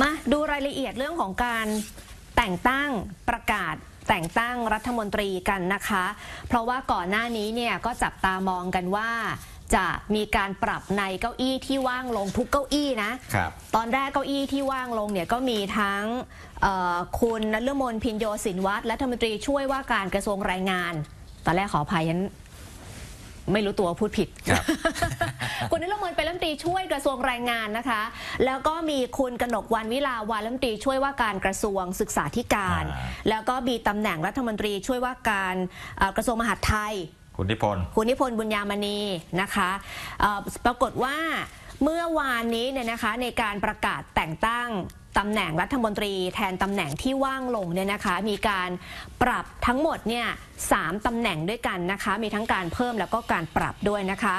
มาดูรายละเอียดเรื่องของการแต่งตั้งประกาศแต่งตั้งรัฐมนตรีกันนะคะ เพราะว่าก่อนหน้านี้เนี่ยก็จับตามองกันว่า จะมีการปรับในเก้าอี้ที่ว่างลงทุกเก้าอี้นะครับตอนแรกเก้าอี้ที่ว่างลงเนี่ยก็มีทั้งเอ่อคุณนฤมลพินโยสินวัตรรัฐมนตรีช่วยว่าการกระทรวงแรงงาน ตอนแรกขออภัยฉัน ไม่รู้ตัวว่าพูดผิด ครับ คุณนฤมลเป็นรัฐมนตรีช่วยกระทรวงแรงงานนะคะ แล้วก็มีคุณกนกวันวิลาวานรัฐมนตรีช่วยว่าการกระทรวงศึกษาธิการ อ่า แล้วก็มีตำแหน่งรัฐมนตรีช่วยว่าการเอ่อกระทรวงมหาดไทย คุณนิพนธ์ คุณนิพนธ์บุญญามณีนะคะเอ่อปรากฏว่า เมื่อวานนี้เนี่ยนะคะในการประกาศแต่งตั้งตำแหน่งรัฐมนตรีแทนตำแหน่งที่ว่างลงเนี่ยนะคะ มีการปรับทั้งหมดเนี่ยสามตำแหน่งด้วยกันนะคะ มีทั้งการเพิ่มแล้วก็การปรับด้วยนะคะ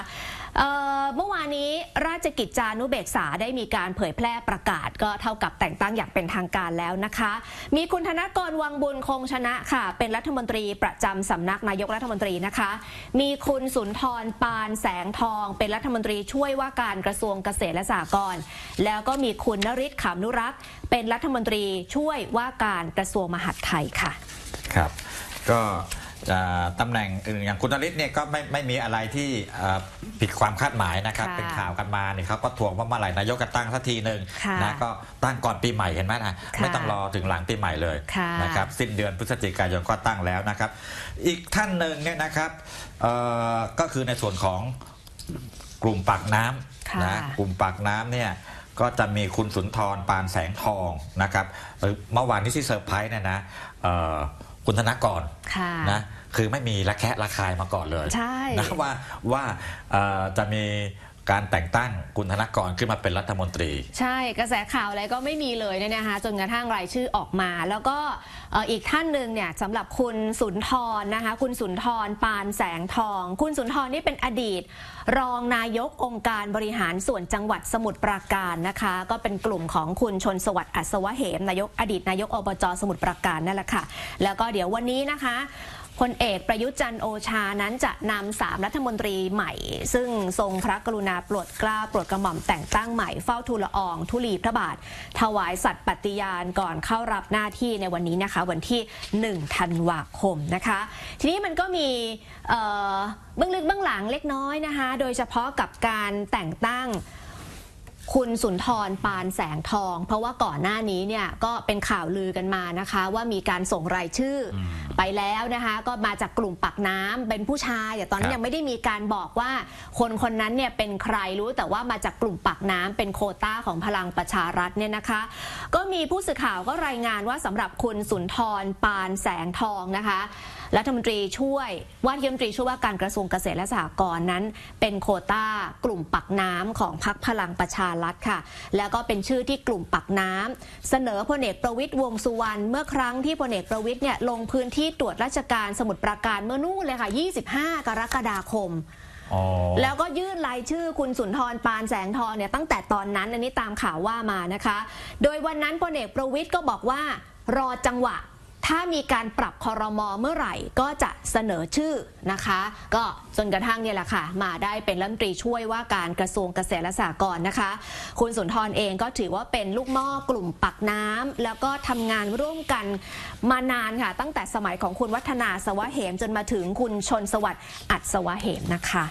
เมื่อวานนี้ราชกิจจานุเบกษาได้มีการเผยแพร่ประกาศ ก็เท่ากับแต่งตั้งอย่างเป็นทางการแล้วนะคะ มีคุณธนกรวังบุญคงชนะค่ะ เป็นรัฐมนตรีประจำสำนักนายกรัฐมนตรีนะคะ มีคุณสุนทรปานแสงทอง เป็นรัฐมนตรีช่วยว่าการกระทรวงเกษตรและสหกรณ์แล้วก็มีคุณนริศขำนุรักษ์ เป็นรัฐมนตรีช่วยว่าการกระทรวงมหาดไทยค่ะ ครับ ก็ ตำแหน่งอื่นอย่างคุณนฤทธิ์เนี่ยก็ไม่ไม่มีอะไรที่เอ่อผิดความคาดหมายนะครับค่ะเป็นข่าวกันมาเนี่ยเขาก็ทวงว่าเมื่อไหร่นายกจะตั้งสักทีหนึ่งค่ะนะก็ตั้งก่อนปีใหม่เห็นไหมนะค่ะไม่ต้องรอถึงหลังปีใหม่เลยค่ะนะครับสิ้นเดือนพฤศจิกายนก็ตั้งแล้วนะครับ อีกท่านหนึ่งเนี่ยนะครับเอ่อก็คือในส่วนของกลุ่มปากน้ค่ะำนะกลุ่มปากน้ำเนี่ยก็จะมีคุณสุนทรปานแสงทองนะครับเอ่อเมื่อวานที่ที่เซอร์ไพรส์เนี่ยนะเอ่อ คุณธนกรค่ะนะคือไม่มีระแคะระคายมาก่อนเลยใช่นะว่าว่าเอ่อจะมี การแต่งตั้งคุณธนกรขึ้นมาเป็นรัฐมนตรี ใช่กระแสข่าวอะไรก็ไม่มีเลยเนี่ยนะคะจนกระทั่งรายชื่อออกมา แล้วก็อีกท่านหนึ่งเนี่ยสำหรับคุณสุนทรนะคะ คุณสุนทรปานแสงทอง คุณสุนทรนี่เป็นอดีต รองนายกองค์การบริหารส่วนจังหวัดสมุทรปราการนะคะ ก็เป็นกลุ่มของคุณชนสวัสดิ์อัศวะเหมนายกอดีตนายกอบจสมุทรปราการนั่นแหละค่ะแล้วก็เดี๋ยววันนี้นะคะ พลเอกประยุทธ์จันโอชานั้นจะนำสามรัฐมนตรีใหม่ ซึ่งทรงพระกรุณาโปรดเกล้าโปรดกระหม่อมแต่งตั้งใหม่เฝ้าทูลละออง ทุลีพระบาท ถวายสัตย์ปฏิญาณก่อนเข้ารับหน้าที่ในวันนี้นะคะ วันที่ 1 ธันวาคมนะคะ ทีนี้มันก็มีเบื้องลึกเบื้องหลังเล็กน้อยนะคะ โดยเฉพาะกับการแต่งตั้ง คุณสุนทรปานแสงทอง เพราะว่าก่อนหน้านี้เนี่ยก็เป็นข่าวลือกันมานะคะ ว่ามีการส่งรายชื่ออไปแล้วนะคะ ก็มาจากกลุ่มปักน้ำเป็นผู้ชายแต่ตอนนั้ครันบยังไม่ได้มีการบอกว่า คนคนนั้นเนี่ยเป็นใครรู้แต่ว่ามาจากกลุ่มปักน้ำเป็นโควต้าของพลังประชารัฐเนี่ยนะคะ ก็มีผู้สื่อข่าวก็รายงานว่าสำหรับคุณสุนทรปานแสงทองนะคะรัฐมนตรีช่วยว่าที่รัฐมนตรีช่วยว่าการกระทรวงเกษตรและสหกรณ์นั้น เป็นโควต้ากลุ่มปักน้ำของพรรคพลังประชารัฐค่ะ แล้วก็เป็นชื่อที่กลุ่มปักน้ำเสนอพลเอกประวิตยวงสุวรรณเมื่อครั้งที่พลเอกประวิตยเนี่ยลงพื้นที่ตรวจราชการสมุทรปราการเมื่อนู่นเลยค่ะ 25 กรกฎาคมแล้วก็ยื่นรายชื่อคุณสุนทรปานแสงทองเนี่ยตั้งแต่ตอนนั้นอันนี้ตามข่าวว่ามานะคะ โดยวันนั้นพลเอกประวิตยก็บอกว่ารอจังหวะ ถ้ามีการปรับคอรมอเมื่อไหร่ก็จะเสนอชื่อนะคะ ก็จนกระทั่งเนี่ยแหละค่ะ มาได้เป็นรัฐมนตรีช่วยว่าการกระทรวงเกษตรและสหกรณ์นะคะ คุณสุนทรเองก็ถือว่าเป็นลูกหม้อกลุ่มปักน้ำแล้วก็ทำงานร่วมกันมานานค่ะ ตั้งแต่สมัยของคุณวัฒนาสวะเหมจนมาถึงคุณชนสวัสดิ์อัศวะเหมนะคะ